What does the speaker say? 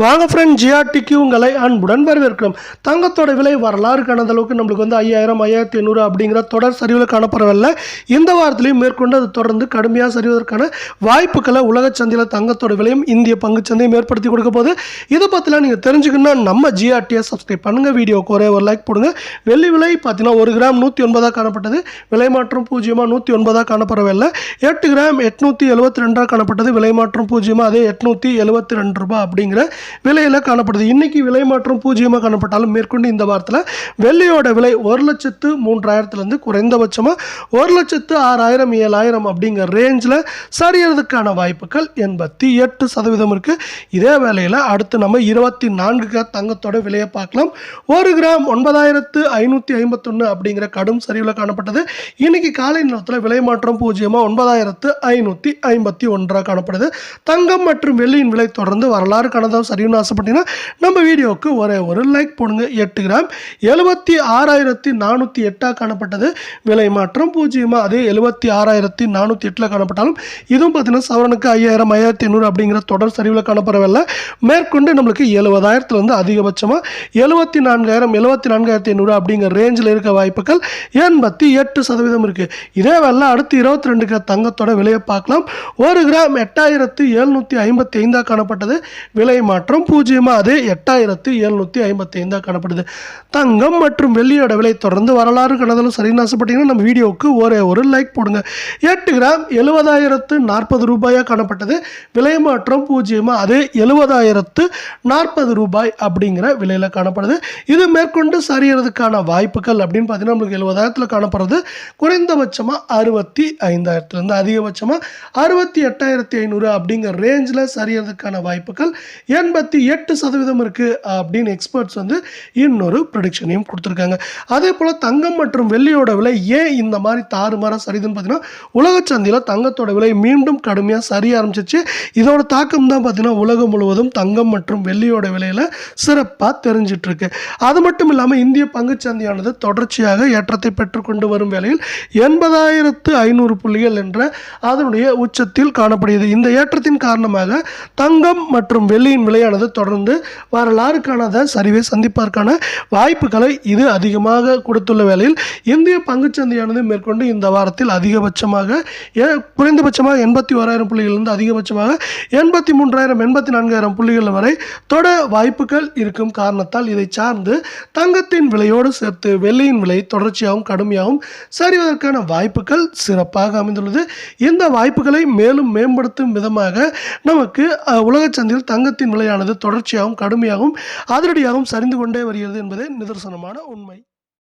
வாங்க ஃப்ரெண்ட் ஜிஆர்டிக்கு உங்களை அன்புடன் வரவேற்கிறோம். தங்கத்தோட விலை வரலாறு காணாத அளவுக்கு நம்மளுக்கு வந்து ஐயாயிரம் ஐயாயிரத்தி எண்ணூறு அப்படிங்கிற தொடர் சரிவில் காணப்படவில்லை. இந்த வாரத்திலையும் மேற்கொண்டு அது தொடர்ந்து கடுமையாக சரிவதற்கான வாய்ப்புகளை உலக சந்தையில் தங்கத்தோட விலையும் இந்திய பங்கு சந்தையும் ஏற்படுத்தி கொடுக்க போது இதை பற்றிலாம் நீங்கள் தெரிஞ்சுக்கணும்னா நம்ம ஜிஆர்டியை சப்ஸ்கிரைப் பண்ணுங்கள் வீடியோக்கு ஒரே ஒரு லைக் போடுங்க. வெள்ளி விலை பார்த்தீங்கன்னா ஒரு கிராம் நூற்றி ஒன்பதாக காணப்பட்டது. விலை மாற்றம் பூஜ்ஜியமாக நூற்றி ஒன்பதாக காணப்படவில்லை. எட்டு கிராம் எட்நூற்றி எழுபத்தி ரெண்டாக காணப்பட்டது. விலை மாற்றம் பூஜ்ஜியமாக அதே எட்நூற்றி எழுபத்தி ரெண்டு ரூபாய் அப்படிங்கிற விலையில் காணப்படுது. இன்னைக்கு விலை மாற்றம் பூஜ்ஜியமாக காணப்பட்டாலும் மேற்கொண்டு இந்த வாரத்தில் வெள்ளியோட விலை ஒரு லட்சத்து மூன்றாயிரத்துலேருந்து குறைந்தபட்சமாக ஒரு லட்சத்து ஆறாயிரம் ஏழாயிரம் அப்படிங்கிற ரேஞ்சில் சரியறதுக்கான வாய்ப்புகள் எண்பத்தி எட்டு சதவீதம் இருக்குது இதே வேலையில் அடுத்து நம்ம இருபத்தி நான்கு தங்கத்தோட விலையை பார்க்கலாம். ஒரு கிராம் ஒன்பதாயிரத்து ஐநூற்றி ஐம்பத்தொன்று அப்படிங்கிற கடும் சரிவில் காணப்பட்டது. இன்னைக்கு காலை நேரத்தில் விலை மாற்றம் பூஜ்ஜியமாக ஒன்பதாயிரத்து ஐநூற்றி ஐம்பத்தி ஒன்றாக காணப்படுது. தங்கம் மற்றும் வெள்ளியின் விலை தொடர்ந்து வரலாறு கணதாக சரியும்னு ஆசைப்பட்டீங்கன்னா நம்ம வீடியோவுக்கு ஒரே ஒரு லைக் போடுங்க. எட்டு கிராம் எழுபத்தி ஆறாயிரத்தி நானூற்றி எட்டாக காணப்பட்டது. விலை மாற்றம் பூஜ்ஜியமாக அதே எழுபத்தி ஆறாயிரத்தி நானூற்றி எட்டில் காணப்பட்டாலும் இதுவும் பார்த்தீங்கன்னா சவரனுக்கு ஐயாயிரம் ஐயாயிரத்தி எண்ணூறு அப்படிங்கிற தொடர் சரிவில் காணப்படவில்லை. மேற்கொண்டு நம்மளுக்கு எழுபதாயிரத்துலேருந்து அதிகபட்சமாக எழுபத்தி நான்காயிரம் எழுபத்தி நான்காயிரத்தி எண்ணூறு அப்படிங்கிற ரேஞ்சில் இருக்க வாய்ப்புகள் எண்பத்தி எட்டு சதவீதம் இருக்குது இதே வேலை அடுத்து இருபத்தி ரெண்டு கிராம் தங்கத்தோட விலையை பார்க்கலாம். ஒரு கிராம் எட்டாயிரத்து எழுநூற்றி ஐம்பத்தி ஐந்தாக காணப்பட்டது. விலை மாற்றம் பூஜ்ஜியமாக அதே எட்டாயிரத்து எழுநூற்றி ஐம்பத்தி ஐந்தாக காணப்படுது. தங்கம் மற்றும் வெள்ளியோட விலை தொடர்ந்து வரலாறு கணதலும் சரின்னு ஆசைப்பட்டீங்கன்னா நம்ம வீடியோவுக்கு ஒரே ஒரு லைக் போடுங்க. எட்டு கிராம் எழுபதாயிரத்து நாற்பது ரூபாயாக காணப்பட்டது. விலை மாற்றம் பூஜ்ஜியமாக அதே எழுபதாயிரத்து நாற்பது ரூபாய் அப்படிங்கிற விலையில் காணப்படுது. இது மேற்கொண்டு சரியறதுக்கான வாய்ப்புகள் அப்படின்னு பார்த்தீங்கன்னா நம்மளுக்கு எழுபதாயிரத்தில் காணப்படுறது. குறைந்தபட்சமாக அறுபத்தி ஐந்தாயிரத்துலேருந்து அதிகபட்சமாக அறுபத்தி எட்டாயிரத்தி ஐநூறு அப்படிங்கிற ரேஞ்சில் சரியறதுக்கான வாய்ப்புகள். எண்பத்தி எட்டு சதவீதம் இருக்குது அப்படின்னு எக்ஸ்பர்ட்ஸ் வந்து இன்னொரு ப்ரொடிக்ஷனையும் கொடுத்துருக்காங்க. அதே போல் தங்கம் மற்றும் வெள்ளியோட விலை ஏன் இந்த மாதிரி தாறுமாறாக சரிதுன்னு பார்த்தீங்கன்னா உலக சந்தையில் தங்கத்தோட விலை மீண்டும் கடுமையாக சரிய ஆரம்பிச்சிச்சு இதோட தாக்கம் தான் பார்த்தீங்கன்னா உலகம் முழுவதும் தங்கம் மற்றும் வெள்ளியோட விலையில் சிறப்பாக தெரிஞ்சிட்ருக்கு. அது மட்டும் இல்லாமல் இந்திய பங்குச்சந்தையானது தொடர்ச்சியாக ஏற்றத்தை பெற்றுக்கொண்டு வரும் வேளையில் எண்பதாயிரத்து ஐநூறு புள்ளிகள் என்ற அதனுடைய உச்சத்தில் காணப்படுகிறது. இந்த ஏற்றத்தின் காரணமாக தங்கம் மற்றும் வெள்ளியின் விலை விலையானது தொடர்ந்து வரலாறு காணாத சரிவை சந்திப்பதற்கான வாய்ப்புகளை இது அதிகமாக கொடுத்துள்ள வேளையில் இந்திய பங்குச்சந்தையானது மேற்கொண்டு இந்த வாரத்தில் அதிகபட்சமாக குறைந்தபட்சமாக எண்பத்தி ஓராயிரம் புள்ளிகளிலிருந்து அதிகபட்சமாக எண்பத்தி மூன்றாயிரம் எண்பத்தி நான்காயிரம் புள்ளிகள் வரை தொட வாய்ப்புகள் இருக்கும் காரணத்தால் இதை சார்ந்து தங்கத்தின் விலையோடு சேர்த்து வெள்ளியின் விலை தொடர்ச்சியாகவும் கடுமையாகவும் சரிவதற்கான வாய்ப்புகள் சிறப்பாக அமைந்துள்ளது. இந்த வாய்ப்புகளை மேலும் மேம்படுத்தும் விதமாக நமக்கு உலக சந்தையில் தங்கத்தின் மழையானது தொடர்ச்சியாகவும் கடுமையாகவும் அதிரடியாகவும் சரிந்து கொண்டே வருகிறது என்பதே நிதர்சனமான உண்மை.